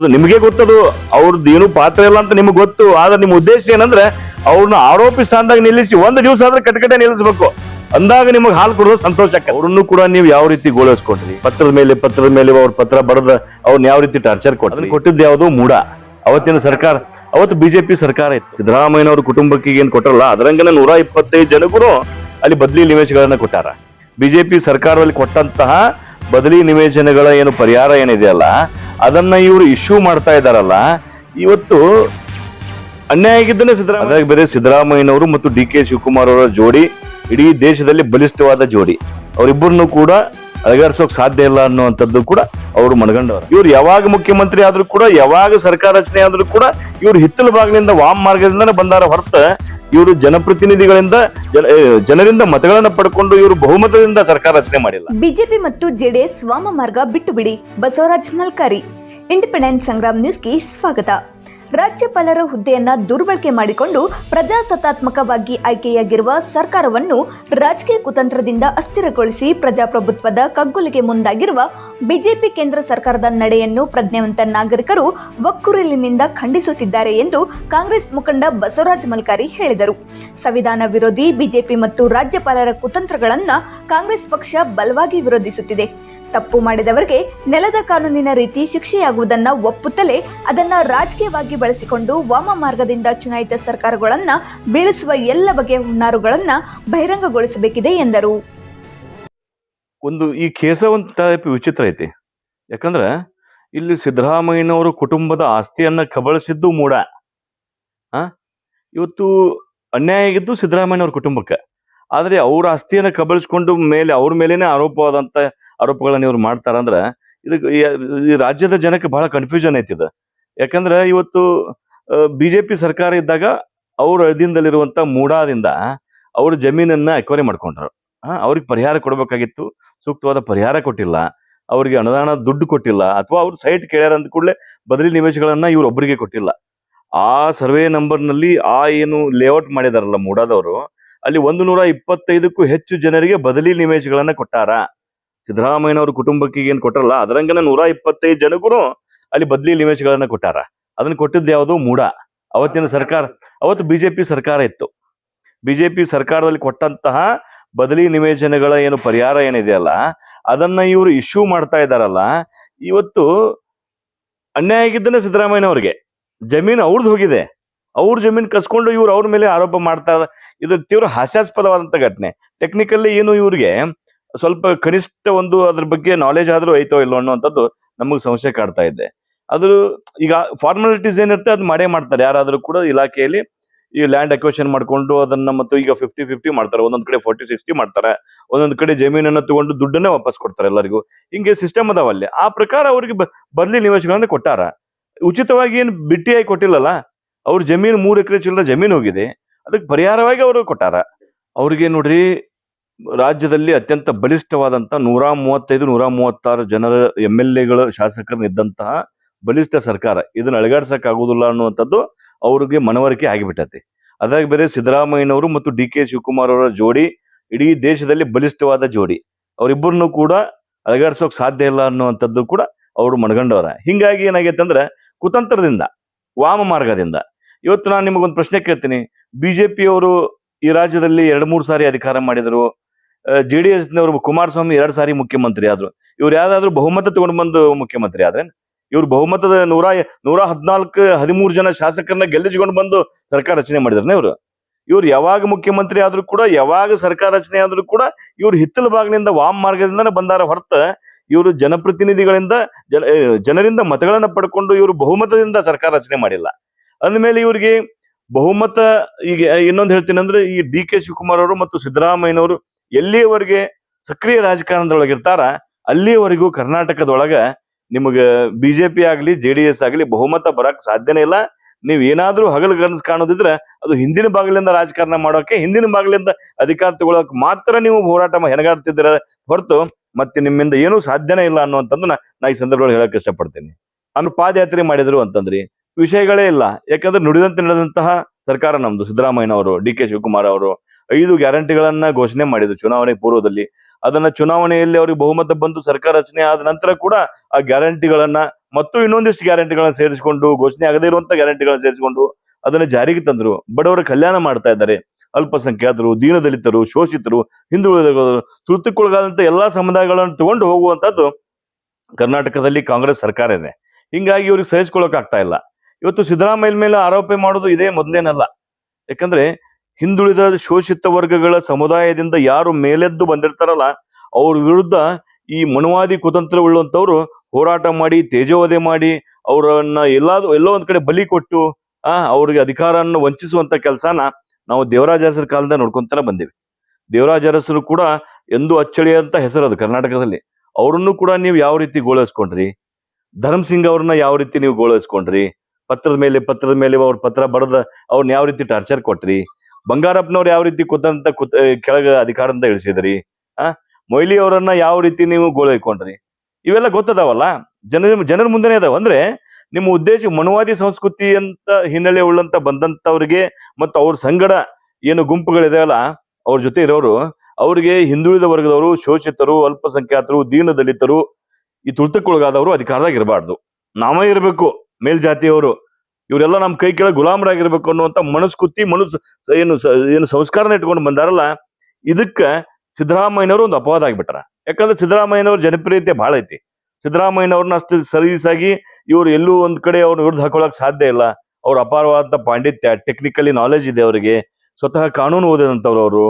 ನಿಮಗೆ ಗೊತ್ತದು ಅವ್ರದ್ದು ಏನು ಪಾತ್ರ ಇಲ್ಲ ಅಂತ ನಿಮ್ಗೆ ಗೊತ್ತು. ಆದ್ರೆ ನಿಮ್ಮ ಉದ್ದೇಶ ಏನಂದ್ರೆ ಅವ್ರನ್ನ ಆರೋಪಿ ಸ್ಥಾನದಾಗ ನಿಲ್ಲಿಸಿ ಒಂದು ದಿವಸ ಆದ್ರೆ ಕಟಕಟೆ ನಿಲ್ಲಿಸ್ಬೇಕು. ಅಂದಾಗ ನಿಮಗೆ ಹಾಲು ಕೊಡೋದು ಸಂತೋಷ ಅವ್ರನ್ನು ಕೂಡ ನೀವು ಯಾವ ರೀತಿ ಗೋಳಿಸ್ಕೊಂಡ್ರಿ ಪತ್ರದ ಮೇಲೆ ಪತ್ರದ ಮೇಲೆ ಅವ್ರ ಪತ್ರ ಬರೆದ ಅವ್ರನ್ನ ಯಾವ ರೀತಿ ಟಾರ್ಚರ್ ಕೊಟ್ಟು ಕೊಟ್ಟಿದ್ದು ಯಾವುದು ಮೂಡ ಅವತ್ತಿನ ಸರ್ಕಾರ ಅವತ್ತು ಬಿಜೆಪಿ ಸರ್ಕಾರ ಇತ್ತು. ಸಿದ್ದರಾಮಯ್ಯನವ್ರ ಕುಟುಂಬಕ್ಕೆ ಏನ್ ಕೊಟ್ಟರಲ್ಲ ಅದರಂಗನ ನೂರ ಇಪ್ಪತ್ತೈದು ಜನಗಳು ಅಲ್ಲಿ ಬದಲಿ ನಿವೇಶಗಳನ್ನ ಕೊಟ್ಟಾರ. ಬಿಜೆಪಿ ಸರ್ಕಾರದಲ್ಲಿ ಕೊಟ್ಟಂತಹ ಬದಲಿ ನಿವೇಶನಗಳ ಏನು ಪರಿಹಾರ ಏನಿದೆಯಲ್ಲ ಅದನ್ನ ಇವರು ಇಶ್ಯೂ ಮಾಡ್ತಾ ಇದಾರಲ್ಲ ಇವತ್ತು ಅನ್ಯಾಯ ಆಗಿದ್ದನೇ ಸಿದ್ದರಾಮಯ್ಯ ಬೇರೆ ಸಿದ್ದರಾಮಯ್ಯನವರು ಮತ್ತು ಡಿ ಕೆ ಶಿವಕುಮಾರ್ ಅವರ ಜೋಡಿ, ಇಡೀ ದೇಶದಲ್ಲಿ ಬಲಿಷ್ಠವಾದ ಜೋಡಿ. ಅವರಿಬ್ಬರನ್ನು ಕೂಡ ಅಲಗಾರಿಸೋಕ್ ಸಾಧ್ಯ ಇಲ್ಲ ಅನ್ನುವಂಥದ್ದು ಕೂಡ ಅವರು ಮನಗಂಡವರು. ಇವ್ರು ಯಾವಾಗ ಮುಖ್ಯಮಂತ್ರಿ ಆದ್ರೂ ಕೂಡ, ಯಾವಾಗ ಸರ್ಕಾರ ರಚನೆ ಆದ್ರೂ ಕೂಡ, ಇವ್ರು ಹಿತ್ತಲ ಭಾಗದಿಂದ ವಾಮ್ ಮಾರ್ಗದಿಂದನೇ ಬಂದಾರ ಹೊರತು ಇವರು ಜನಪ್ರತಿನಿಧಿಗಳಿಂದ ಜನರಿಂದ ಮತಗಳನ್ನ ಪಡ್ಕೊಂಡು ಇವರು ಬಹುಮತದಿಂದ ಸರ್ಕಾರ ರಚನೆ ಮಾಡಿಲ್ಲ. ಬಿಜೆಪಿ ಮತ್ತು ಜೆಡಿಎಸ್ ವಾಮ ಮಾರ್ಗ ಬಿಟ್ಟು ಬಿಡಿ. ಬಸವರಾಜ್ ಮಲ್ಕಾರಿ ಇಂಡಿಪೆಂಡೆಂಟ್ ಸಂಗ್ರಾಮ್ ನ್ಯೂಸ್ಗೆ ಸ್ವಾಗತ. ರಾಜ್ಯಪಾಲರ ಹುದ್ದೆಯನ್ನ ದುರ್ಬಳಕೆ ಮಾಡಿಕೊಂಡು ಪ್ರಜಾಸತ್ತಾತ್ಮಕವಾಗಿ ಆಯ್ಕೆಯಾಗಿರುವ ಸರ್ಕಾರವನ್ನು ರಾಜಕೀಯ ಕುತಂತ್ರದಿಂದ ಅಸ್ಥಿರಗೊಳಿಸಿ ಪ್ರಜಾಪ್ರಭುತ್ವದ ಕಗ್ಗುಲಿಗೆ ಮುಂದಾಗಿರುವ ಬಿಜೆಪಿ ಕೇಂದ್ರ ಸರ್ಕಾರದ ನಡೆಯನ್ನು ಪ್ರಜ್ಞಾವಂತ ನಾಗರಿಕರು ಒಕ್ಕುರಲಿನಿಂದ ಖಂಡಿಸುತ್ತಿದ್ದಾರೆ ಎಂದು ಕಾಂಗ್ರೆಸ್ ಮುಖಂಡ ಬಸವರಾಜ ಮಲ್ಕಾರಿ ಹೇಳಿದರು. ಸಂವಿಧಾನ ವಿರೋಧಿ ಬಿಜೆಪಿ ಮತ್ತು ರಾಜ್ಯಪಾಲರ ಕುತಂತ್ರಗಳನ್ನು ಕಾಂಗ್ರೆಸ್ ಪಕ್ಷ ಬಲವಾಗಿ ವಿರೋಧಿಸುತ್ತಿದೆ. ತಪ್ಪು ಮಾಡಿದವರಿಗೆ ನೆಲದ ಕಾನೂನಿನ ರೀತಿ ಶಿಕ್ಷೆಯಾಗುವುದನ್ನ ಒಪ್ಪುತ್ತಲೇ ಅದನ್ನ ರಾಜಕೀಯವಾಗಿ ಬಳಸಿಕೊಂಡು ವಾಮ ಮಾರ್ಗದಿಂದ ಚುನಾಯಿತ ಸರ್ಕಾರಗಳನ್ನ ಬೀಳಿಸುವ ಎಲ್ಲ ಬಗೆಯ ಹುನ್ನಾರುಗಳನ್ನ ಬಹಿರಂಗಗೊಳಿಸಬೇಕಿದೆ ಎಂದರು. ಒಂದು ಈ ಕೇಸ ಒಂದು ವಿಚಿತ್ರ ಐತಿ. ಯಾಕಂದ್ರ ಇಲ್ಲಿ ಸಿದ್ದರಾಮಯ್ಯನವರು ಕುಟುಂಬದ ಆಸ್ತಿಯನ್ನ ಕಬಳಿಸಿದ್ದು ಮೂಡ ಇವತ್ತು ಅನ್ಯಾಯ ಆಗಿದ್ದು ಸಿದ್ದರಾಮಯ್ಯನವ್ರ ಕುಟುಂಬಕ್ಕೆ. ಆದ್ರೆ ಅವ್ರ ಆಸ್ತಿಯನ್ನ ಕಬಳಿಸ್ಕೊಂಡು ಮೇಲೆ ಅವ್ರ ಮೇಲೇನೆ ಆರೋಪವಾದಂತ ಆರೋಪಗಳನ್ನ ಇವ್ರು ಮಾಡ್ತಾರ ಅಂದ್ರ ಇದು ಈ ರಾಜ್ಯದ ಜನಕ್ಕೆ ಬಹಳ ಕನ್ಫ್ಯೂಷನ್ ಐತಿ ಇದು. ಯಾಕಂದ್ರೆ ಇವತ್ತು ಬಿಜೆಪಿ ಸರ್ಕಾರ ಇದ್ದಾಗ ಅವ್ರ ಅಧೀನದಲ್ಲಿರುವಂತ ಮೂಡಾದಿಂದ ಅವ್ರ ಜಮೀನನ್ನ ಅಕ್ವರಿ ಮಾಡ್ಕೊಂಡ್ರು. ಅವ್ರಿಗೆ ಪರಿಹಾರ ಕೊಡಬೇಕಾಗಿತ್ತು. ಸೂಕ್ತವಾದ ಪರಿಹಾರ ಕೊಟ್ಟಿಲ್ಲ. ಅವರಿಗೆ ಅನುದಾನ ದುಡ್ಡು ಕೊಟ್ಟಿಲ್ಲ. ಅಥವಾ ಅವ್ರು ಸೈಟ್ ಕೇಳ್ಯಾರ ಅಂದ ಕೂಡಲೇ ಬದಲಿ ನಿವೇಶಗಳನ್ನ ಇವ್ರು ಒಬ್ಬರಿಗೆ ಕೊಟ್ಟಿಲ್ಲ. ಆ ಸರ್ವೆ ನಂಬರ್ನಲ್ಲಿ ಆ ಏನು ಲೇಔಟ್ ಮಾಡಿದಾರಲ್ಲ ಮೂಡಾದವರು ಅಲ್ಲಿ ಒಂದು ನೂರ ಇಪ್ಪತ್ತೈದಕ್ಕೂ ಹೆಚ್ಚು ಜನರಿಗೆ ಬದಲಿ ನಿವೇಶಗಳನ್ನ ಕೊಟ್ಟಾರ. ಸಿದ್ದರಾಮಯ್ಯನವ್ರ ಕುಟುಂಬಕ್ಕೆ ಏನು ಕೊಟ್ಟರಲ್ಲ ಅದರಂಗನ ನೂರ ಇಪ್ಪತ್ತೈದು ಜನಗೂ ಅಲ್ಲಿ ಬದಲಿ ನಿವೇಶಗಳನ್ನ ಕೊಟ್ಟಾರ. ಅದನ್ನ ಕೊಟ್ಟಿದ್ದು ಯಾವುದು? ಮೂಡ ಅವತ್ತಿನ ಸರ್ಕಾರ, ಅವತ್ತು ಬಿಜೆಪಿ ಸರ್ಕಾರ ಇತ್ತು. ಬಿಜೆಪಿ ಸರ್ಕಾರದಲ್ಲಿ ಕೊಟ್ಟಂತಹ ಬದಲಿ ನಿವೇಶನಗಳ ಏನು ಪರಿಹಾರ ಏನಿದೆಯಲ್ಲ ಅದನ್ನ ಇವರು ಇಶ್ಯೂ ಮಾಡ್ತಾ ಇದ್ದಾರಲ್ಲ, ಇವತ್ತು ಅನ್ಯಾಯ ಆಗಿದ್ದನೇ ಸಿದ್ದರಾಮಯ್ಯನವ್ರಿಗೆ. ಜಮೀನು ಅವ್ರದ್ದು ಹೋಗಿದೆ. ಅವ್ರ ಜಮೀನ್ ಕಸ್ಕೊಂಡು ಇವ್ರು ಅವ್ರ ಮೇಲೆ ಆರೋಪ ಮಾಡ್ತಾ ಇದ- ತೀವ್ರ ಹಾಸ್ಯಾಸ್ಪದವಾದಂತ ಘಟನೆ. ಟೆಕ್ನಿಕಲ್ಲಿ ಏನು ಇವ್ರಿಗೆ ಸ್ವಲ್ಪ ಕನಿಷ್ಠ ಒಂದು ಅದ್ರ ಬಗ್ಗೆ ನಾಲೆಜ್ ಆದ್ರೂ ಐತೋ ಇಲ್ಲೋ ಅನ್ನುವಂಥದ್ದು ನಮಗೆ ಸಂಶಯ ಕಾಡ್ತಾ ಇದೆ. ಅದು ಈಗ ಫಾರ್ಮಾಲಿಟೀಸ್ ಏನಿರುತ್ತೆ ಅದು ಮಾಡೇ ಮಾಡ್ತಾರೆ. ಯಾರಾದರೂ ಕೂಡ ಇಲಾಖೆಯಲ್ಲಿ ಈ ಲ್ಯಾಂಡ್ ಅಕ್ವೇಷನ್ ಮಾಡ್ಕೊಂಡು ಅದನ್ನ ಮತ್ತು ಈಗ ಫಿಫ್ಟಿ ಫಿಫ್ಟಿ ಮಾಡ್ತಾರೆ. ಒಂದೊಂದ್ ಕಡೆ ಫೋರ್ಟಿ ಸಿಕ್ಸ್ಟಿ ಮಾಡ್ತಾರೆ. ಒಂದೊಂದ್ ಕಡೆ ಜಮೀನನ್ನ ತಗೊಂಡು ದುಡ್ಡನ್ನೇ ವಾಪಸ್ ಕೊಡ್ತಾರೆ ಎಲ್ಲರಿಗೂ. ಹಿಂಗೆ ಸಿಸ್ಟಮ್ ಅದಾವಲ್ಲಿ. ಆ ಪ್ರಕಾರ ಅವ್ರಿಗೆ ಬದಲಿ ನಿವೇಶಗಳನ್ನ ಕೊಟ್ಟಾರ. ಉಚಿತವಾಗಿ ಏನು ಬಿಟ್ಟಿಯಾಗಿ ಕೊಟ್ಟಿಲ್ಲಲ್ಲ? ಅವ್ರ ಜಮೀನು ಮೂರು ಎಕರೆ ಚಿಲ್ಲರ ಜಮೀನು ಹೋಗಿದೆ. ಅದಕ್ಕೆ ಪರಿಹಾರವಾಗಿ ಅವರು ಕೊಟ್ಟಾರ. ಅವ್ರಿಗೆ ನೋಡ್ರಿ, ರಾಜ್ಯದಲ್ಲಿ ಅತ್ಯಂತ ಬಲಿಷ್ಠವಾದಂಥ ನೂರ ಮೂವತ್ತೈದು, ನೂರ ಮೂವತ್ತಾರು ಜನರ ಎಂ ಎಲ್ ಎಗಳು ಶಾಸಕರನ್ನಿದ್ದಂತಹ ಬಲಿಷ್ಠ ಸರ್ಕಾರ. ಇದನ್ನ ಅಳಗಾಡ್ಸಕ್ ಆಗುದಿಲ್ಲ ಅನ್ನುವಂಥದ್ದು ಅವ್ರಿಗೆ ಮನವರಿಕೆ ಆಗಿಬಿಟ್ಟತಿ. ಅದ್ರಾಗ ಬೇರೆ ಸಿದ್ದರಾಮಯ್ಯನವರು ಮತ್ತು ಡಿ ಕೆ ಶಿವಕುಮಾರ್ ಅವರ ಜೋಡಿ, ಇಡೀ ದೇಶದಲ್ಲಿ ಬಲಿಷ್ಠವಾದ ಜೋಡಿ. ಅವರಿಬ್ಬರನ್ನು ಕೂಡ ಅಳಗಾಡ್ಸೋಕ್ ಸಾಧ್ಯ ಇಲ್ಲ ಅನ್ನುವಂಥದ್ದು ಕೂಡ ಅವರು ಮನಗಂಡವರ. ಹಿಂಗಾಗಿ ಏನಾಗೈತೆ ಅಂದ್ರೆ ಕುತಂತ್ರದಿಂದ ವಾಮ ಮಾರ್ಗದಿಂದ ಇವತ್ತು ನಾನು ನಿಮಗೊಂದು ಪ್ರಶ್ನೆ ಕೇಳ್ತೀನಿ. ಬಿಜೆಪಿ ಅವರು ಈ ರಾಜ್ಯದಲ್ಲಿ ಎರಡು ಮೂರು ಸಾರಿ ಅಧಿಕಾರ ಮಾಡಿದರು. ಜೆ ಡಿ ಎಸ್ನವರು ಕುಮಾರಸ್ವಾಮಿ ಎರಡು ಸಾರಿ ಮುಖ್ಯಮಂತ್ರಿ ಆದ್ರು. ಇವ್ರು ಯಾವ್ದಾದ್ರು ಬಹುಮತ ತಗೊಂಡು ಬಂದು ಮುಖ್ಯಮಂತ್ರಿ ಆದ್ರೆ ಇವ್ರು ಬಹುಮತದ ನೂರ ನೂರ ಹದಿನಾಲ್ಕು, ಹದಿಮೂರು ಜನ ಶಾಸಕರನ್ನ ಗೆಲ್ಲಿಸಿಕೊಂಡು ಬಂದು ಸರ್ಕಾರ ರಚನೆ ಮಾಡಿದ್ರೆ ಇವರು? ಇವ್ರು ಯಾವಾಗ ಮುಖ್ಯಮಂತ್ರಿ ಆದ್ರೂ ಕೂಡ, ಯಾವಾಗ ಸರ್ಕಾರ ರಚನೆ ಆದ್ರೂ ಕೂಡ ಇವ್ರು ಹಿತ್ತಲ ಭಾಗದಿಂದ ವಾಮ್ ಮಾರ್ಗದಿಂದನೇ ಬಂದಾರ ಹೊರತ ಇವರು ಜನಪ್ರತಿನಿಧಿಗಳಿಂದ, ಜನ ಜನರಿಂದ ಮತಗಳನ್ನ ಪಡ್ಕೊಂಡು ಇವರು ಬಹುಮತದಿಂದ ಸರ್ಕಾರ ರಚನೆ ಮಾಡಿಲ್ಲ. ಅಂದಮೇಲೆ ಇವ್ರಿಗೆ ಬಹುಮತ ಈಗ ಇನ್ನೊಂದು ಹೇಳ್ತೀನಿ ಅಂದ್ರೆ ಈ ಡಿ ಕೆ ಶಿವಕುಮಾರ್ ಅವರು ಮತ್ತು ಸಿದ್ದರಾಮಯ್ಯನವರು ಎಲ್ಲಿಯವರೆಗೆ ಸಕ್ರಿಯ ರಾಜಕಾರಣದೊಳಗಿರ್ತಾರ, ಅಲ್ಲಿಯವರೆಗೂ ಕರ್ನಾಟಕದೊಳಗ ನಿಮಗೆ ಬಿಜೆಪಿ ಆಗ್ಲಿ, ಜೆ ಆಗ್ಲಿ ಬಹುಮತ ಬರಕ್ ಸಾಧ್ಯನೇ ಇಲ್ಲ. ನೀವ್ ಏನಾದರೂ ಹಗಲು ಕನಸು ಕಾಣೋದಿದ್ರೆ ಅದು ಹಿಂದಿನ ಭಾಗಲಿಂದ ರಾಜಕಾರಣ ಮಾಡೋಕೆ, ಹಿಂದಿನ ಭಾಗಲಿಂದ ಅಧಿಕಾರ ತಗೊಳ್ಳೋಕೆ ಮಾತ್ರ ನೀವು ಹೋರಾಟ ಹೆಣಗಾಡ್ತಿದ್ದೀರ ಹೊರತು ಮತ್ತೆ ನಿಮ್ಮಿಂದ ಏನೂ ಸಾಧ್ಯನೇ ಇಲ್ಲ ಅನ್ನುವಂಥದ್ದನ್ನ ನಾ ಈ ಸಂದರ್ಭದಲ್ಲಿ ಹೇಳಕ್ ಇಷ್ಟಪಡ್ತೀನಿ. ಅಂದ್ರೆ ಪಾದಯಾತ್ರೆ ಮಾಡಿದ್ರು ಅಂತಂದ್ರಿ. ವಿಷಯಗಳೇ ಇಲ್ಲ. ಯಾಕಂದ್ರೆ ನುಡಿದಂತೆ ನಡೆದಂತಹ ಸರ್ಕಾರ ನಮ್ದು. ಸಿದ್ದರಾಮಯ್ಯನವರು ಡಿ ಕೆ ಶಿವಕುಮಾರ್ ಅವರು ಐದು ಗ್ಯಾರಂಟಿಗಳನ್ನ ಘೋಷಣೆ ಮಾಡಿದ್ರು ಚುನಾವಣೆ ಪೂರ್ವದಲ್ಲಿ. ಅದನ್ನ ಚುನಾವಣೆಯಲ್ಲಿ ಅವ್ರಿಗೆ ಬಹುಮತ ಬಂದು ಸರ್ಕಾರ ರಚನೆ ಆದ ನಂತರ ಕೂಡ ಆ ಗ್ಯಾರಂಟಿಗಳನ್ನ ಮತ್ತು ಇನ್ನೊಂದಿಷ್ಟು ಗ್ಯಾರಂಟಿಗಳನ್ನು ಸೇರಿಸಿಕೊಂಡು, ಘೋಷಣೆ ಆಗದೇ ಇರುವಂತಹ ಗ್ಯಾರಂಟಿಗಳನ್ನು ಸೇರಿಸಿಕೊಂಡು ಅದನ್ನು ಜಾರಿಗೆ ತಂದರು. ಬಡವರ ಕಲ್ಯಾಣ ಮಾಡ್ತಾ ಇದ್ದಾರೆ. ಅಲ್ಪಸಂಖ್ಯಾತರು, ದೀನದಲಿತರು, ಶೋಷಿತರು ಹಿಂದುಳಿದ ತೃತಿಕೊಳಗಾದಂತಹ ಎಲ್ಲಾ ಸಮುದಾಯಗಳನ್ನು ತಗೊಂಡು ಹೋಗುವಂತದ್ದು ಕರ್ನಾಟಕದಲ್ಲಿ ಕಾಂಗ್ರೆಸ್ ಸರ್ಕಾರ ಇದೆ. ಹಿಂಗಾಗಿ ಇವ್ರಿಗೆ ಸಹಿಸ್ಕೊಳ್ಳೋಕೆ ಆಗ್ತಾ ಇಲ್ಲ. ಇವತ್ತು ಸಿದ್ದರಾಮಯ್ಯ ಮೇಲೆ ಆರೋಪ ಮಾಡೋದು ಇದೇ ಮೊದಲೇನಲ್ಲ. ಯಾಕಂದ್ರೆ ಹಿಂದುಳಿದ ಶೋಷಿತ ವರ್ಗಗಳ ಸಮುದಾಯದಿಂದ ಯಾರು ಮೇಲೆದ್ದು ಬಂದಿರ್ತಾರಲ್ಲ, ಅವ್ರ ವಿರುದ್ಧ ಈ ಮನುವಾದಿ ಕುತಂತ್ರ ಉಳ್ಳಂತವ್ರು ಹೋರಾಟ ಮಾಡಿ, ತೇಜೋವಧೆ ಮಾಡಿ, ಅವರನ್ನ ಎಲ್ಲಾದ್ರು ಎಲ್ಲೋ ಒಂದ್ ಕಡೆ ಬಲಿ ಕೊಟ್ಟು, ಆ, ಅವ್ರಿಗೆ ಅಧಿಕಾರವನ್ನು ವಂಚಿಸುವಂತ ಕೆಲಸನ ನಾವು ದೇವರಾಜ ಅರಸರ ಕಾಲದ ನೋಡ್ಕೊಂತಾನೆ ಬಂದಿವಿ. ದೇವರಾಜ ಅರಸರು ಕೂಡ ಎಂದು ಅಚ್ಚಳಿ ಅಂತ ಹೆಸರು ಅದು ಕರ್ನಾಟಕದಲ್ಲಿ. ಅವರನ್ನು ಕೂಡ ನೀವು ಯಾವ ರೀತಿ ಗೋಳಿಸ್ಕೊಂಡ್ರಿ? ಧರ್ಮ್ ಸಿಂಗ್ ಅವ್ರನ್ನ ಯಾವ ರೀತಿ ನೀವು ಗೋಳಿಸ್ಕೊಂಡ್ರಿ? ಪತ್ರದ ಮೇಲೆ ಪತ್ರದ ಮೇಲೆ ಅವ್ರ ಪತ್ರ ಬರೆದ ಅವ್ರನ್ನ ಯಾವ ರೀತಿ ಟಾರ್ಚರ್ ಕೊಟ್ರಿ? ಬಂಗಾರಪ್ಪನವ್ರು ಯಾವ ರೀತಿ ಕೂತಂತ ಕುತ್, ಕೆಳಗ ಅಧಿಕಾರದಿಂದ ಇಳಿಸಿದ್ರಿ? ಆ, ಮೊಯ್ಲಿ ಅವರನ್ನ ಯಾವ ರೀತಿ ನೀವು ಗೋಳೈಕೊಂಡ್ರಿ ಇವೆಲ್ಲ ಗೊತ್ತದಾವಲ್ಲ? ಜನ ಜನರ ಮುಂದೆನೇ ಅದಾವ. ಅಂದ್ರೆ ನಿಮ್ಮ ಉದ್ದೇಶ ಮನುವಾದಿ ಸಂಸ್ಕೃತಿ ಅಂತ ಹಿನ್ನೆಲೆ ಉಳ್ಳಂತ ಬಂದಂತವ್ರಿಗೆ ಮತ್ತು ಅವ್ರ ಸಂಗಡ ಏನು ಗುಂಪುಗಳಿದಾವಲ್ಲ ಅವ್ರ ಜೊತೆ ಇರೋರು, ಅವ್ರಿಗೆ ಹಿಂದುಳಿದ ವರ್ಗದವರು, ಶೋಷಿತರು, ಅಲ್ಪಸಂಖ್ಯಾತರು ದೀನ ದಲಿತರು ಈ ತುರ್ತಕ್ಕೊಳಗಾದವರು ಅಧಿಕಾರದಾಗ ಇರಬಾರ್ದು. ನಾವೇ ಇರಬೇಕು, ಮೇಲ್ಜಾತಿಯವರು. ಇವರೆಲ್ಲ ನಮ್ಮ ಕೈ ಕೆಳಗೆ ಗುಲಾಮರಾಗಿರ್ಬೇಕು ಅನ್ನುವಂತ ಮನಸ್ಕೃತಿ ಮನಸ್ ಏನು ಏನು ಸಂಸ್ಕಾರನ ಇಟ್ಕೊಂಡು ಬಂದಾರಲ್ಲ, ಇದಕ್ಕ ಸಿದ್ದರಾಮಯ್ಯನವರು ಒಂದು ಅಪವಾದ ಆಗ್ಬಿಟ್ರ ಯಾಕಂದ್ರೆ ಸಿದ್ದರಾಮಯ್ಯನವ್ರ ಜನಪ್ರಿಯತೆ ಬಹಳ ಐತಿ. ಸಿದ್ದರಾಮಯ್ಯನವ್ರನ್ನ ಅಷ್ಟು ಸಲೀಸಾಗಿ ಇವ್ರು ಎಲ್ಲೂ ಒಂದ್ ಕಡೆ ಅವ್ರನ್ನ ವಿರುದ್ಧ ಹಾಕೊಳಕ್ ಸಾಧ್ಯ ಇಲ್ಲ. ಅವ್ರ ಅಪಾರವಾದ ಪಾಂಡಿತ್ಯ ಟೆಕ್ನಿಕಲಿ ನಾಲೆಜ್ ಇದೆ ಅವರಿಗೆ. ಸ್ವತಃ ಕಾನೂನು ಓದಿದಂಥವ್ರು ಅವರು.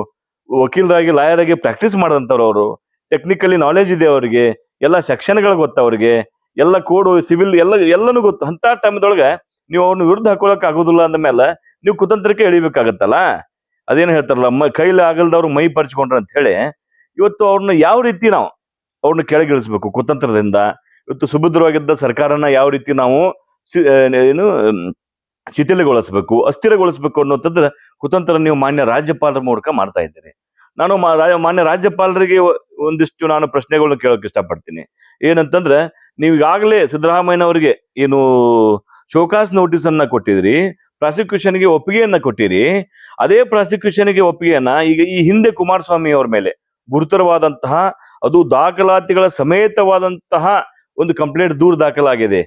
ವಕೀಲರಾಗಿ ಲಾಯರ್ ಆಗಿ ಪ್ರಾಕ್ಟೀಸ್ ಮಾಡಿದಂಥವ್ರು ಅವರು. ಟೆಕ್ನಿಕಲಿ ನಾಲೆಜ್ ಇದೆ ಅವರಿಗೆ. ಎಲ್ಲ ಸೆಕ್ಷನ್ಗಳು ಗೊತ್ತು ಅವ್ರಿಗೆ. ಎಲ್ಲ ಕೋಡು ಸಿವಿಲ್ ಎಲ್ಲ, ಎಲ್ಲನೂ ಗೊತ್ತು. ಅಂತ ಟೈಮ್ದೊಳಗೆ ನೀವು ಅವ್ರನ್ನ ವಿರುದ್ಧ ಹಾಕೊಳಕ್ ಆಗೋದಿಲ್ಲ ಅಂದ ಮೇಲೆ ನೀವು ಕುತಂತ್ರಕ್ಕೆ ಎಳಿಬೇಕಾಗತ್ತಲ್ಲ? ಅದೇನು ಹೇಳ್ತಾರಲ್ಲ, ಮ ಕೈಲಿ ಆಗಲ್ದವ್ರು ಮೈ ಪರ್ಚ್ಕೊಂಡ್ರ ಅಂತ ಹೇಳಿ ಇವತ್ತು ಅವ್ರನ್ನ ಯಾವ ರೀತಿ ನಾವು ಅವ್ರನ್ನ ಕೆಳಗಿಳಿಸ್ಬೇಕು? ಕುತಂತ್ರದಿಂದ ಇವತ್ತು ಸುಭದ್ರವಾಗಿದ್ದ ಸರ್ಕಾರನ ಯಾವ ರೀತಿ ನಾವು ಏನು ಶಿಥಿಲಗೊಳಿಸ್ಬೇಕು, ಅಸ್ಥಿರಗೊಳಿಸ್ಬೇಕು ಅನ್ನೋಂಥದ್ದು ಕುತಂತ್ರ ನೀವು ಮಾನ್ಯ ರಾಜ್ಯಪಾಲರ ಮೂಲಕ ಮಾಡ್ತಾ ಇದ್ದೀರಿ. ನಾನು ಮಾನ್ಯ ರಾಜ್ಯಪಾಲರಿಗೆ ಒಂದಿಷ್ಟು ನಾನು ಪ್ರಶ್ನೆಗಳನ್ನ ಕೇಳೋಕೆ ಇಷ್ಟಪಡ್ತೀನಿ. ಏನಂತಂದ್ರೆ, ನೀವು ಈಗಾಗಲೇ ಸಿದ್ದರಾಮಯ್ಯನವರಿಗೆ ಏನು ಶೋಕಾಸ್ ನೋಟಿಸ್ ಅನ್ನ ಕೊಟ್ಟಿದ್ರಿ ಪ್ರಾಸಿಕ್ಯೂಷನ್ಗೆ ಒಪ್ಪಿಗೆಯನ್ನ ಕೊಟ್ಟಿರಿ, ಅದೇ ಪ್ರಾಸಿಕ್ಯೂಷನ್ಗೆ ಒಪ್ಪಿಗೆಯನ್ನ ಈಗ ಈ ಹಿಂದೆ ಕುಮಾರಸ್ವಾಮಿ ಅವ್ರ ಮೇಲೆ ಗುರುತರವಾದಂತಹ, ಅದು ದಾಖಲಾತಿಗಳ ಸಮೇತವಾದಂತಹ ಒಂದು ಕಂಪ್ಲೇಂಟ್ ದೂರ ದಾಖಲಾಗಿದೆ.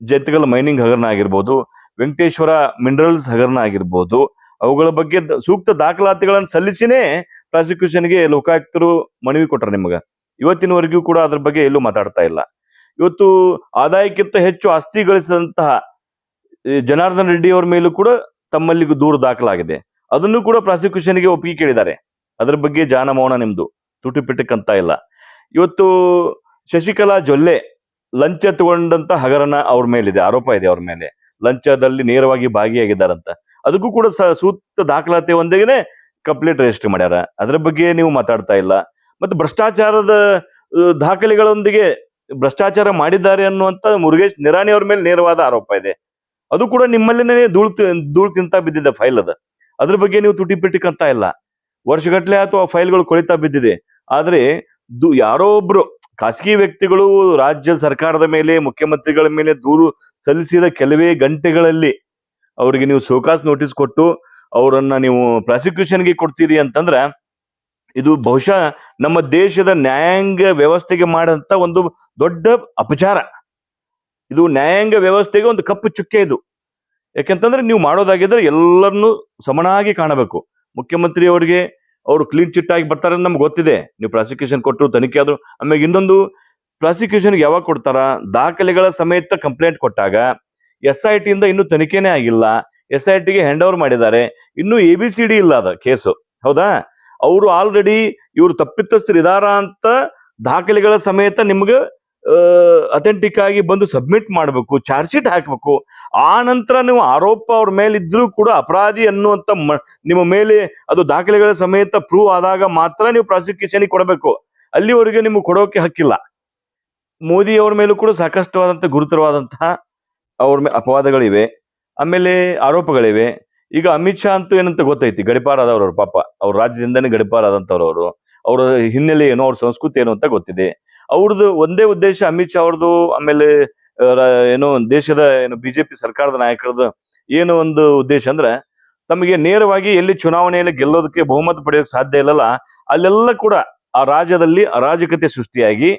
ಜೈತಗಲ್ ಮೈನಿಂಗ್ ಹಗರಣ ಆಗಿರ್ಬೋದು ವೆಂಕಟೇಶ್ವರ ಮಿನರಲ್ಸ್ ಹಗರಣ ಆಗಿರ್ಬೋದು ಅವುಗಳ ಬಗ್ಗೆ ಸೂಕ್ತ ದಾಖಲಾತಿಗಳನ್ನು ಸಲ್ಲಿಸಿನೇ ಪ್ರಾಸಿಕ್ಯೂಷನ್ಗೆ ಲೋಕಾಯುಕ್ತರು ಮನವಿ ಕೊಟ್ಟರು ನಿಮಗೆ. ಇವತ್ತಿನವರೆಗೂ ಕೂಡ ಅದ್ರ ಬಗ್ಗೆ ಎಲ್ಲೂ ಮಾತಾಡ್ತಾ ಇಲ್ಲ. ಇವತ್ತು ಆದಾಯಕ್ಕಿಂತ ಹೆಚ್ಚು ಆಸ್ತಿ ಗಳಿಸಿದಂತಹ ಜನಾರ್ದನ್ ರೆಡ್ಡಿ ಅವರ ಮೇಲೂ ಕೂಡ ತಮ್ಮಲ್ಲಿ ದೂರು ದಾಖಲಾಗಿದೆ. ಅದನ್ನು ಕೂಡ ಪ್ರಾಸಿಕ್ಯೂಷನ್ಗೆ ಒಪ್ಪಿಗೆ ಕೇಳಿದ್ದಾರೆ. ಅದ್ರ ಬಗ್ಗೆ ಜಾನ ಮೌನ ನಿಮ್ದು ತುಟಿ ಪಿಟಕ್ಕಂತ ಇಲ್ಲ. ಇವತ್ತು ಶಶಿಕಲಾ ಜೊಲ್ಲೆ ಲಂಚ ತಗೊಂಡಂತ ಹಗರಣ ಅವ್ರ ಮೇಲಿದೆ, ಆರೋಪ ಇದೆ ಅವ್ರ ಮೇಲೆ. ಲಂಚದಲ್ಲಿ ನೇರವಾಗಿ ಭಾಗಿಯಾಗಿದ್ದಾರಂತ. ಅದಕ್ಕೂ ಕೂಡ ಸೂಕ್ತ ದಾಖಲಾತಿ ಒಂದಿಗೆ ಕಂಪ್ಲೇಂಟ್ ರಿಜಿಸ್ಟರ್ ಮಾಡ್ಯಾರ. ಅದ್ರ ಬಗ್ಗೆ ನೀವು ಮಾತಾಡ್ತಾ ಇಲ್ಲ. ಮತ್ತೆ ಭ್ರಷ್ಟಾಚಾರದ ದಾಖಲೆಗಳೊಂದಿಗೆ ಭ್ರಷ್ಟಾಚಾರ ಮಾಡಿದ್ದಾರೆ ಅನ್ನುವಂತ ಮುರುಗೇಶ್ ನಿರಾಣಿ ಅವ್ರ ಮೇಲೆ ನೇರವಾದ ಆರೋಪ ಇದೆ. ಅದು ಕೂಡ ನಿಮ್ಮಲ್ಲಿನೇ ಧೂಳು ಧೂಳ್ ತಿಂತ ಬಿದ್ದಿದ್ದ ಫೈಲ್ ಅದ. ಅದ್ರ ಬಗ್ಗೆ ನೀವು ತುಟಿ ಪಿಟಿಕ್ ಅಂತ ಇಲ್ಲ. ವರ್ಷಗಟ್ಲೆ ಅಥವಾ ಫೈಲ್ಗಳು ಕೊಳಿತಾ ಬಿದ್ದಿದೆ. ಆದರೆ ದು ಯಾರೋ ಒಬ್ರು ಖಾಸಗಿ ವ್ಯಕ್ತಿಗಳು ರಾಜ್ಯ ಸರ್ಕಾರದ ಮೇಲೆ, ಮುಖ್ಯಮಂತ್ರಿಗಳ ಮೇಲೆ ದೂರು ಸಲ್ಲಿಸಿದ ಕೆಲವೇ ಗಂಟೆಗಳಲ್ಲಿ ಅವರಿಗೆ ನೀವು ಸೋಕಾಸ್ ನೋಟಿಸ್ ಕೊಟ್ಟು ಅವರನ್ನ ನೀವು ಪ್ರಾಸಿಕ್ಯೂಷನ್ಗೆ ಕೊಡ್ತೀರಿ ಅಂತಂದ್ರೆ ಇದು ಬಹುಶಃ ನಮ್ಮ ದೇಶದ ನ್ಯಾಯಾಂಗ ವ್ಯವಸ್ಥೆಗೆ ಮಾಡಂತ ಒಂದು ದೊಡ್ಡ ಅಪಚಾರ. ಇದು ನ್ಯಾಯಾಂಗ ವ್ಯವಸ್ಥೆಗೆ ಒಂದು ಕಪ್ಪು ಚುಕ್ಕೆ ಇದು. ಯಾಕೆಂತಂದ್ರೆ ನೀವು ಮಾಡೋದಾಗಿದ್ರೆ ಎಲ್ಲರನ್ನೂ ಸಮನಾಗಿ ಕಾಣಬೇಕು. ಮುಖ್ಯಮಂತ್ರಿ ಅವರಿಗೆ ಅವರು ಕ್ಲೀನ್ ಚಿಟ್ ಆಗಿ ಬರ್ತಾರೆ ಅಂತ ನಮ್ಗೆ ಗೊತ್ತಿದೆ. ನೀವು ಪ್ರಾಸಿಕ್ಯೂಷನ್ ಕೊಟ್ಟರು ತನಿಖೆ ಆದರು, ಆಮೇಲೆ ಇನ್ನೊಂದು ಪ್ರಾಸಿಕ್ಯೂಷನ್ಗೆ ಯಾವಾಗ ಕೊಡ್ತಾರ? ದಾಖಲೆಗಳ ಸಮೇತ ಕಂಪ್ಲೇಂಟ್ ಕೊಟ್ಟಾಗ ಎಸ್ ಐ ಟಿಯಿಂದ ಇನ್ನೂ ತನಿಖೆನೇ ಆಗಿಲ್ಲ. ಎಸ್ ಐ ಟಿಗೆ ಹ್ಯಾಂಡ್ ಓವರ್ ಮಾಡಿದ್ದಾರೆ. ಇನ್ನೂ ಎ ಬಿ ಸಿ ಡಿ ಇಲ್ಲ ಅದ ಕೇಸು ಹೌದಾ? ಅವರು ಆಲ್ರೆಡಿ ಇವರು ತಪ್ಪಿತಸ್ಥರು ಇದಾರ ಅಂತ ದಾಖಲೆಗಳ ಸಮೇತ ನಿಮ್ಗೆ ಅಥೆಂಟಿಕ್ ಆಗಿ ಬಂದು ಸಬ್ಮಿಟ್ ಮಾಡಬೇಕು ಚಾರ್ಜ್ ಶೀಟ್ ಹಾಕಬೇಕು. ಆ ನಂತರ ನೀವು ಆರೋಪ ಅವ್ರ ಮೇಲೆ ಇದ್ರೂ ಕೂಡ ಅಪರಾಧಿ ಅನ್ನುವಂಥ ನಿಮ್ಮ ಮೇಲೆ ಅದು ದಾಖಲೆಗಳ ಸಮೇತ ಪ್ರೂವ್ ಆದಾಗ ಮಾತ್ರ ನೀವು ಪ್ರಾಸಿಕ್ಯೂಷನ್ ಕೊಡಬೇಕು. ಅಲ್ಲಿವರೆಗೆ ನಿಮ್ಗೆ ಕೊಡೋಕೆ ಹಕ್ಕಿಲ್ಲ. ಮೋದಿ ಅವ್ರ ಮೇಲೂ ಕೂಡ ಸಾಕಷ್ಟುವಾದಂಥ ಗುರುತರವಾದಂತಹ ಅವ್ರ ಮೇಲೆ ಅಪವಾದಗಳಿವೆ. ಆಮೇಲೆ ಆರೋಪಗಳಿವೆ. ಈಗ ಅಮಿತ್ ಶಾ ಅಂತೂ ಏನಂತ ಗೊತ್ತೈತಿ? ಗಡಿಪಾರಾದವ್ರವ್ರು ಪಾಪ. ಅವ್ರ ರಾಜ್ಯದಿಂದನೇ ಗಡಿಪಾರಾದಂಥವ್ರವರು ಅವರು ಹಿನ್ನೆಲೆ ಏನು, ಅವ್ರ ಸಂಸ್ಕೃತಿ ಏನು ಅಂತ ಗೊತ್ತಿದೆ. ಅವ್ರದ್ದು ಒಂದೇ ಉದ್ದೇಶ ಅಮಿತ್ ಶಾ ಅವ್ರದ್ದು, ಆಮೇಲೆ ಏನು ದೇಶದ, ಏನು ಬಿಜೆಪಿ ಸರ್ಕಾರದ ನಾಯಕರದ್ದು ಏನು ಒಂದು ಉದ್ದೇಶ ಅಂದ್ರೆ, ತಮಗೆ ನೇರವಾಗಿ ಎಲ್ಲಿ ಚುನಾವಣೆಯಲ್ಲಿ ಗೆಲ್ಲೋದಕ್ಕೆ ಬಹುಮತ ಪಡೆಯೋಕೆ ಸಾಧ್ಯ ಇಲ್ಲಲ್ಲ, ಅಲ್ಲೆಲ್ಲ ಕೂಡ ಆ ರಾಜ್ಯದಲ್ಲಿ ಅರಾಜಕತೆ ಸೃಷ್ಟಿಯಾಗಿ,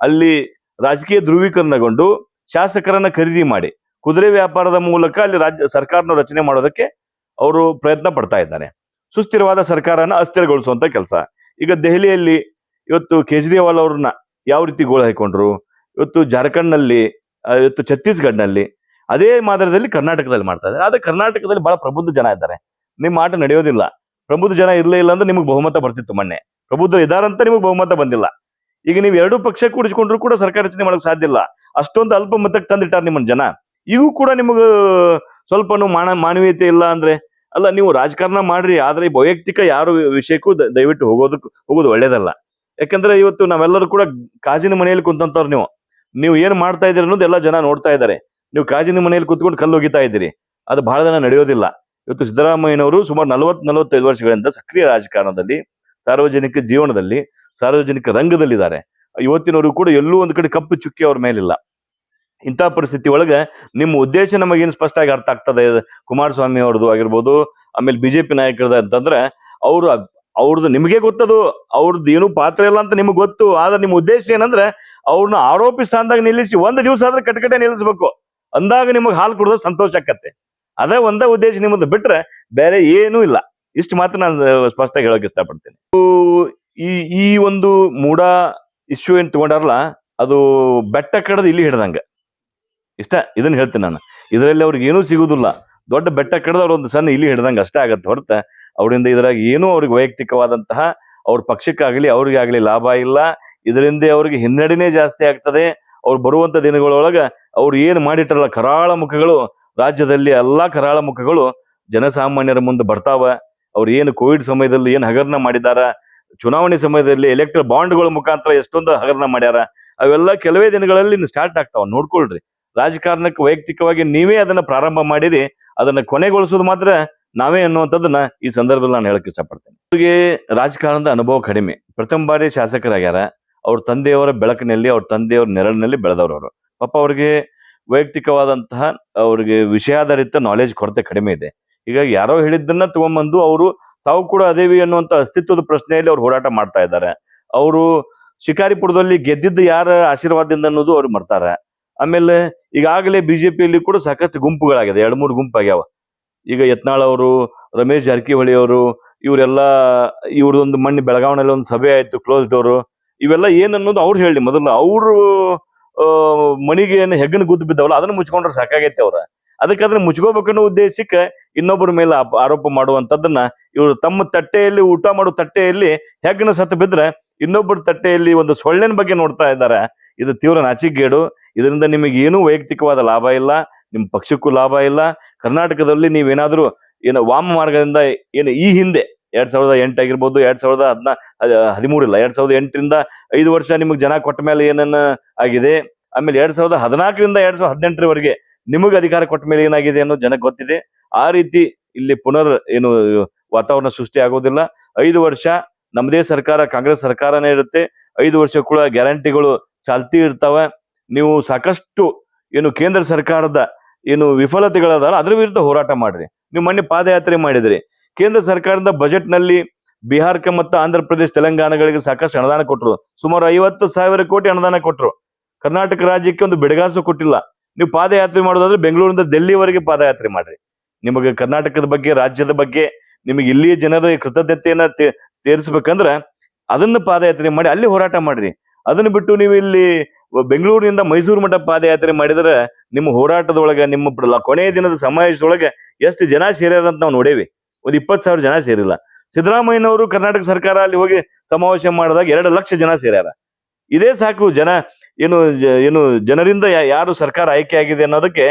ಅಲ್ಲಿ ರಾಜಕೀಯ ಧ್ರುವೀಕರಣಗೊಂಡು ಶಾಸಕರನ್ನ ಖರೀದಿ ಮಾಡಿ, ಕುದುರೆ ವ್ಯಾಪಾರದ ಮೂಲಕ ಅಲ್ಲಿ ರಾಜ್ಯ ಸರ್ಕಾರನ ರಚನೆ ಮಾಡೋದಕ್ಕೆ ಅವರು ಪ್ರಯತ್ನ ಪಡ್ತಾ ಇದ್ದಾರೆ. ಸುಸ್ಥಿರವಾದ ಸರ್ಕಾರನ ಅಸ್ಥಿರಗೊಳಿಸುವಂತ ಕೆಲಸ. ಈಗ ದೆಹಲಿಯಲ್ಲಿ ಇವತ್ತು ಕೇಜ್ರಿವಾಲ್ ಅವ್ರನ್ನ ಯಾವ ರೀತಿ ಗೋಳು ಹಾಕೊಂಡ್ರು ಇವತ್ತು ಜಾರ್ಖಂಡ್ನಲ್ಲಿ ಇವತ್ತು ಛತ್ತೀಸ್ಗಢ್ನಲ್ಲಿ ಅದೇ ಮಾದರಿಯಲ್ಲಿ ಕರ್ನಾಟಕದಲ್ಲಿ ಮಾಡ್ತಾ ಇದ್ದಾರೆ. ಆದ್ರೆ ಕರ್ನಾಟಕದಲ್ಲಿ ಬಹಳ ಪ್ರಬುದ್ಧ ಜನ ಇದ್ದಾರೆ. ನಿಮ್ಮ ಆಟ ನಡೆಯೋದಿಲ್ಲ. ಪ್ರಬುದ್ಧ ಜನ ಇರಲೇ ಇಲ್ಲ ಅಂದ್ರೆ ನಿಮಗೆ ಬಹುಮತ ಬರ್ತಿತ್ತು ಮೊನ್ನೆ. ಪ್ರಬುದ್ಧ ಇದಾರಂತ ನಿಮಗೆ ಬಹುಮತ ಬಂದಿಲ್ಲ. ಈಗ ನೀವು ಎರಡು ಪಕ್ಷ ಕೂಡಿಸ್ಕೊಂಡ್ರು ಕೂಡ ಸರ್ಕಾರ ರಚನೆ ಮಾಡಕ್ ಸಾಧ್ಯ ಇಲ್ಲ. ಅಷ್ಟೊಂದು ಅಲ್ಪ ಮತಕ್ಕೆ ತಂದಿಟ್ಟಾರ ನಿಮ್ಮ ಜನ. ಇವು ಕೂಡ ನಿಮಗೆ ಸ್ವಲ್ಪನೂ ಮಾನ, ಮಾನವೀಯತೆ ಇಲ್ಲ ಅಂದ್ರೆ? ಅಲ್ಲ, ನೀವು ರಾಜಕಾರಣ ಮಾಡ್ರಿ, ಆದ್ರೆ ಈ ವೈಯಕ್ತಿಕ ಯಾರು ವಿಷಯಕ್ಕೂ ದಯವಿಟ್ಟು ಹೋಗೋದಕ್ಕೆ ಹೋಗೋದು ಒಳ್ಳೇದಲ್ಲ. ಯಾಕಂದ್ರೆ ಇವತ್ತು ನಾವೆಲ್ಲರೂ ಕೂಡ ಕಾಜಿನ ಮನೆಯಲ್ಲಿ ಕುಂತಂತವ್ರು ನೀವು. ನೀವು ಏನ್ ಮಾಡ್ತಾ ಇದ್ದೀರಿ ಅನ್ನೋದು ಎಲ್ಲ ಜನ ನೋಡ್ತಾ ಇದ್ದಾರೆ. ನೀವು ಕಾಜಿನ ಮನೆಯಲ್ಲಿ ಕುತ್ಕೊಂಡು ಕಲ್ಲು ಒಗಿತಾ ಇದ್ದೀರಿ. ಅದು ಬಹಳ ದಿನ ನಡೆಯೋದಿಲ್ಲ. ಇವತ್ತು ಸಿದ್ದರಾಮಯ್ಯನವರು ಸುಮಾರು ನಲವತ್ ನಲವತ್ತೈದು ವರ್ಷಗಳಿಂದ ಸಕ್ರಿಯ ರಾಜಕಾರಣದಲ್ಲಿ, ಸಾರ್ವಜನಿಕ ಜೀವನದಲ್ಲಿ, ಸಾರ್ವಜನಿಕ ರಂಗದಲ್ಲಿದ್ದಾರೆ. ಇವತ್ತಿನವರು ಕೂಡ ಎಲ್ಲೂ ಒಂದು ಕಡೆ ಕಪ್ಪು ಚುಕ್ಕಿ ಅವ್ರ ಮೇಲಿಲ್ಲ. ಇಂಥ ಪರಿಸ್ಥಿತಿ ಒಳಗೆ ನಿಮ್ಮ ಉದ್ದೇಶ ನಮಗೇನು ಸ್ಪಷ್ಟವಾಗಿ ಅರ್ಥ ಆಗ್ತದೆ? ಕುಮಾರಸ್ವಾಮಿ ಅವ್ರದ್ದು ಆಗಿರ್ಬೋದು, ಆಮೇಲೆ ಬಿಜೆಪಿ ನಾಯಕರದ ಅಂತಂದ್ರೆ ಅವರು, ಅವ್ರದ್ದು ನಿಮಗೆ ಗೊತ್ತದು, ಅವ್ರದ್ದು ಏನು ಪಾತ್ರ ಇಲ್ಲ ಅಂತ ನಿಮ್ಗೆ ಗೊತ್ತು. ಆದ್ರೆ ನಿಮ್ಮ ಉದ್ದೇಶ ಏನಂದ್ರೆ ಅವ್ರನ್ನ ಆರೋಪಿ ಸ್ಥಾನದಾಗ ನಿಲ್ಲಿಸಿ ಒಂದು ದಿವಸ ಆದ್ರೆ ಕಟ್ಕಟೆ ನಿಲ್ಲಿಸ್ಬೇಕು. ಅಂದಾಗ ನಿಮಗೆ ಹಾಲು ಕುಡಿದ್ರೆ ಸಂತೋಷ ಆಕತ್ತೆ. ಅದೇ ಒಂದೇ ಉದ್ದೇಶ ನಿಮ್ಮದು ಬಿಟ್ರೆ ಬೇರೆ ಏನೂ ಇಲ್ಲ. ಇಷ್ಟು ಮಾತ್ರ ನಾನು ಸ್ಪಷ್ಟವಾಗಿ ಹೇಳೋಕೆ ಇಷ್ಟಪಡ್ತೀನಿ. ಈ ಈ ಒಂದು ಮೂಡ ಇಶ್ಯೂ ಏನ್ ತಗೊಂಡಾರಲ್ಲ, ಅದು ಬೆಟ್ಟ ಕಡದು ಇಲ್ಲಿ ಹಿಡ್ದಂಗ. ಇಷ್ಟ, ಇದನ್ನ ಹೇಳ್ತೀನಿ ನಾನು. ಇದರಲ್ಲಿ ಅವ್ರಿಗೆ ಏನೂ ಸಿಗುವುದಿಲ್ಲ ದೊಡ್ಡ ಬೆಟ್ಟ ಕಡಿದವ್ರು ಒಂದು ಸಣ್ಣ ಇಲ್ಲಿ ಹಿಡ್ದಂಗೆ ಅಷ್ಟೇ ಆಗತ್ತೆ ಹೊರತ. ಅವರಿಂದ ಇದ್ರಾಗ ಏನೂ ಅವ್ರಿಗೆ ವೈಯಕ್ತಿಕವಾದಂತಹ ಅವ್ರ ಪಕ್ಷಕ್ಕಾಗಲಿ ಅವ್ರಿಗೆ ಆಗಲಿ ಲಾಭ ಇಲ್ಲ. ಇದರಿಂದ ಅವ್ರಿಗೆ ಹಿನ್ನಡೆನೇ ಜಾಸ್ತಿ ಆಗ್ತದೆ. ಅವ್ರು ಬರುವಂಥ ದಿನಗಳೊಳಗೆ ಅವ್ರು ಏನು ಮಾಡಿಟ್ರಲ್ಲ, ಕರಾಳ ಮುಖಗಳು. ರಾಜ್ಯದಲ್ಲಿ ಎಲ್ಲ ಕರಾಳ ಮುಖಗಳು ಜನಸಾಮಾನ್ಯರ ಮುಂದೆ ಬರ್ತಾವ. ಅವ್ರು ಏನು ಕೋವಿಡ್ ಸಮಯದಲ್ಲಿ ಏನು ಹಗರಣ ಮಾಡಿದಾರ? ಚುನಾವಣೆ ಸಮಯದಲ್ಲಿ ಎಲೆಕ್ಟ್ರಿಕ್ ಬಾಂಡ್ಗಳ ಮುಖಾಂತರ ಎಷ್ಟೊಂದು ಹಗರಣ ಮಾಡ್ಯಾರ? ಅವೆಲ್ಲ ಕೆಲವೇ ದಿನಗಳಲ್ಲಿ ಸ್ಟಾರ್ಟ್ ಆಗ್ತಾವ. ನೋಡ್ಕೊಳ್ರಿ. ರಾಜಕಾರಣಕ್ಕೆ ವೈಯಕ್ತಿಕವಾಗಿ ನೀವೇ ಅದನ್ನ ಪ್ರಾರಂಭ ಮಾಡಿರಿ, ಅದನ್ನ ಕೊನೆಗೊಳಿಸೋದು ಮಾತ್ರ ನಾವೇ ಅನ್ನುವಂಥದ್ದನ್ನ ಈ ಸಂದರ್ಭದಲ್ಲಿ ನಾನು ಹೇಳಕ್ ಇಷ್ಟಪಡ್ತೇನೆ. ಅವ್ರಿಗೆ ರಾಜಕಾರಣದ ಅನುಭವ ಕಡಿಮೆ. ಪ್ರಥಮ ಬಾರಿ ಶಾಸಕರಾಗ್ಯಾರ, ಅವ್ರ ತಂದೆಯವರ ಬೆಳಕಿನಲ್ಲಿ, ಅವ್ರ ತಂದೆಯವರ ನೆರಳಿನಲ್ಲಿ ಬೆಳೆದವರು ಅವರು. ಪಾಪ ಅವ್ರಿಗೆ ವೈಯಕ್ತಿಕವಾದಂತಹ ಅವ್ರಿಗೆ ವಿಷಯಾಧಾರಿತ ನಾಲೆಜ್ ಕೊರತೆ ಕಡಿಮೆ ಇದೆ. ಹೀಗಾಗಿ ಯಾರೋ ಹೇಳಿದ್ದನ್ನ ತಗೊಂಬಂದು ಅವರು ತಾವು ಕೂಡ ಅದೇವಿ ಅನ್ನುವಂತ ಅಸ್ತಿತ್ವದ ಪ್ರಶ್ನೆಯಲ್ಲಿ ಅವ್ರು ಹೋರಾಟ ಮಾಡ್ತಾ ಇದ್ದಾರೆ. ಅವರು ಶಿಕಾರಿಪುರದಲ್ಲಿ ಗೆದ್ದಿದ್ದು ಯಾರ ಆಶೀರ್ವಾದದಿಂದ ಅನ್ನೋದು ಅವ್ರು ಮರ್ತಾರೆ. ಆಮೇಲೆ ಈಗಾಗಲೇ ಬಿಜೆಪಿಯಲ್ಲಿ ಕೂಡ ಸಾಕಷ್ಟು ಗುಂಪುಗಳಾಗಿದೆ. ಎರಡು, ಮೂರು ಗುಂಪಾಗ್ಯಾವ. ಈಗ ಯತ್ನಾಳ್ ಅವರು, ರಮೇಶ್ ಜಾರಕಿಹೊಳಿ ಅವರು, ಇವರೆಲ್ಲ ಇವ್ರದೊಂದು ಮಣ್ಣು ಬೆಳಗಾವಣೆಯಲ್ಲಿ ಒಂದು ಸಭೆ ಆಯಿತು ಕ್ಲೋಸ್ ಡೋರು ಇವೆಲ್ಲ ಏನನ್ನೋದು ಅವ್ರು ಹೇಳಿ ಮೊದಲು ಅವರು ಮಣಿಗೆ ಏನು ಹೆಗ್ಗನ ಗುದ್ದು ಬಿದ್ದವಲ್ಲ, ಅದನ್ನು ಮುಚ್ಕೊಂಡ್ರೆ ಸಾಕಾಗೈತೆ ಅವ್ರ. ಅದಕ್ಕೆ ಅದನ್ನ ಮುಚ್ಕೋಬೇಕನ್ನೋ ಉದ್ದೇಶಕ್ಕೆ ಇನ್ನೊಬ್ಬರ ಮೇಲೆ ಆರೋಪ ಮಾಡುವಂಥದ್ದನ್ನ ಇವರು ತಮ್ಮ ತಟ್ಟೆಯಲ್ಲಿ, ಊಟ ಮಾಡೋ ತಟ್ಟೆಯಲ್ಲಿ ಹೆಗ್ಗನ ಸತ್ತು ಬಿದ್ರೆ ಇನ್ನೊಬ್ಬರ ತಟ್ಟೆಯಲ್ಲಿ ಒಂದು ಸೊಳ್ಳೆನ ಬಗ್ಗೆ ನೋಡ್ತಾ ಇದ್ದಾರೆ. ಇದು ತೀವ್ರ ನಾಚಿಕೆಗೇಡು. ಇದರಿಂದ ನಿಮಗೆ ಏನೂ ವೈಯಕ್ತಿಕವಾದ ಲಾಭ ಇಲ್ಲ ನಿಮ್ಮ ಪಕ್ಷಕ್ಕೂ ಲಾಭ ಇಲ್ಲ. ಕರ್ನಾಟಕದಲ್ಲಿ ನೀವೇನಾದರೂ ಏನು ವಾಮ ಮಾರ್ಗದಿಂದ ಏನು ಈ ಹಿಂದೆ ಎರಡ್ ಸಾವಿರದ ಎಂಟು ಆಗಿರ್ಬೋದು, ಎರಡ್ ಸಾವಿರದ ಹದಿನಾ ಹದಿಮೂರು ಇಲ್ಲ, ಎರಡ್ ಸಾವಿರದ ಎಂಟರಿಂದ ಐದು ವರ್ಷ ನಿಮಗೆ ಜನ ಕೊಟ್ಟ ಮೇಲೆ ಏನನ್ನ ಆಗಿದೆ, ಆಮೇಲೆ ಎರಡ್ ಸಾವಿರದ ಹದಿನಾಲ್ಕರಿಂದ ಎರಡ್ ಸಾವಿರದ ಹದಿನೆಂಟರವರೆಗೆ ನಿಮಗೆ ಅಧಿಕಾರ ಕೊಟ್ಟ ಮೇಲೆ ಏನಾಗಿದೆ ಅನ್ನೋದು ಜನಕ್ಕೆ ಗೊತ್ತಿದೆ. ಆ ರೀತಿ ಇಲ್ಲಿ ಪುನರ್ ಏನು ವಾತಾವರಣ ಸೃಷ್ಟಿ ಆಗೋದಿಲ್ಲ. ಐದು ವರ್ಷ ನಮ್ಮದೇ ಸರ್ಕಾರ, ಕಾಂಗ್ರೆಸ್ ಸರ್ಕಾರನೇ ಇರುತ್ತೆ. ಐದು ವರ್ಷ ಕೂಡ ಗ್ಯಾರಂಟಿಗಳು ಚಾಲ್ತಿ ಇರ್ತಾವ. ನೀವು ಸಾಕಷ್ಟು ಏನು ಕೇಂದ್ರ ಸರ್ಕಾರದ ಏನು ವಿಫಲತೆಗಳದಲ್ಲ ಅದ್ರ ವಿರುದ್ಧ ಹೋರಾಟ ಮಾಡ್ರಿ. ನೀವು ಮೊನ್ನೆ ಪಾದಯಾತ್ರೆ ಮಾಡಿದ್ರಿ. ಕೇಂದ್ರ ಸರ್ಕಾರದ ಬಜೆಟ್ನಲ್ಲಿ ಬಿಹಾರಕ್ಕೆ ಮತ್ತು ಆಂಧ್ರ ಪ್ರದೇಶ ತೆಲಂಗಾಣಗಳಿಗೆ ಸಾಕಷ್ಟು ಅನುದಾನ ಕೊಟ್ಟರು ಸುಮಾರು ಐವತ್ತು ಸಾವಿರ ಕೋಟಿ ಅನುದಾನ ಕೊಟ್ಟರು ಕರ್ನಾಟಕ ರಾಜ್ಯಕ್ಕೆ ಒಂದು ಬೆಡಗಾಸು ಕೊಟ್ಟಿಲ್ಲ. ನೀವು ಪಾದಯಾತ್ರೆ ಮಾಡೋದಾದ್ರೆ ಬೆಂಗಳೂರಿಂದ ದೆಲ್ಲಿವರೆಗೆ ಪಾದಯಾತ್ರೆ ಮಾಡ್ರಿ. ನಿಮಗೆ ಕರ್ನಾಟಕದ ಬಗ್ಗೆ, ರಾಜ್ಯದ ಬಗ್ಗೆ, ನಿಮಗೆ ಇಲ್ಲಿಯ ಜನರ ಕೃತಜ್ಞತೆಯನ್ನ ತೇ- ಅದನ್ನು ಅದನ್ನ ಪಾದಯಾತ್ರೆ ಮಾಡಿ, ಅಲ್ಲಿ ಹೋರಾಟ ಮಾಡ್ರಿ. ಅದನ್ನ ಬಿಟ್ಟು ನೀವು ಇಲ್ಲಿ ಬೆಂಗಳೂರಿನಿಂದ ಮೈಸೂರು ಮಠ ಪಾದಯಾತ್ರೆ ಮಾಡಿದ್ರೆ ನಿಮ್ಮ ಹೋರಾಟದೊಳಗೆ, ನಿಮ್ಮ ಕೊನೆಯ ದಿನದ ಸಮಾವೇಶದೊಳಗೆ ಎಷ್ಟು ಜನ ಸೇರ್ಯಾರ ಅಂತ ನಾವು ನೋಡೇವಿ. ಒಂದು ಇಪ್ಪತ್ತು ಸಾವಿರ ಜನ ಸೇರಿಲ್ಲ. ಸಿದ್ದರಾಮಯ್ಯನವರು ಕರ್ನಾಟಕ ಸರ್ಕಾರ ಅಲ್ಲಿ ಹೋಗಿ ಸಮಾವೇಶ ಮಾಡಿದಾಗ ಎರಡು ಲಕ್ಷ ಜನ ಸೇರ್ಯಾರ. ಇದೇ ಸಾಕು ಜನ, ಏನು ಏನು ಜನರಿಂದ ಯಾರು ಸರ್ಕಾರ ಆಯ್ಕೆ ಆಗಿದೆ ಅನ್ನೋದಕ್ಕೆ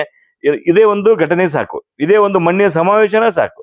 ಇದೇ ಒಂದು ಘಟನೆ ಸಾಕು. ಇದೇ ಒಂದು ಮಣ್ಣಿನ ಸಮಾವೇಶನ ಸಾಕು.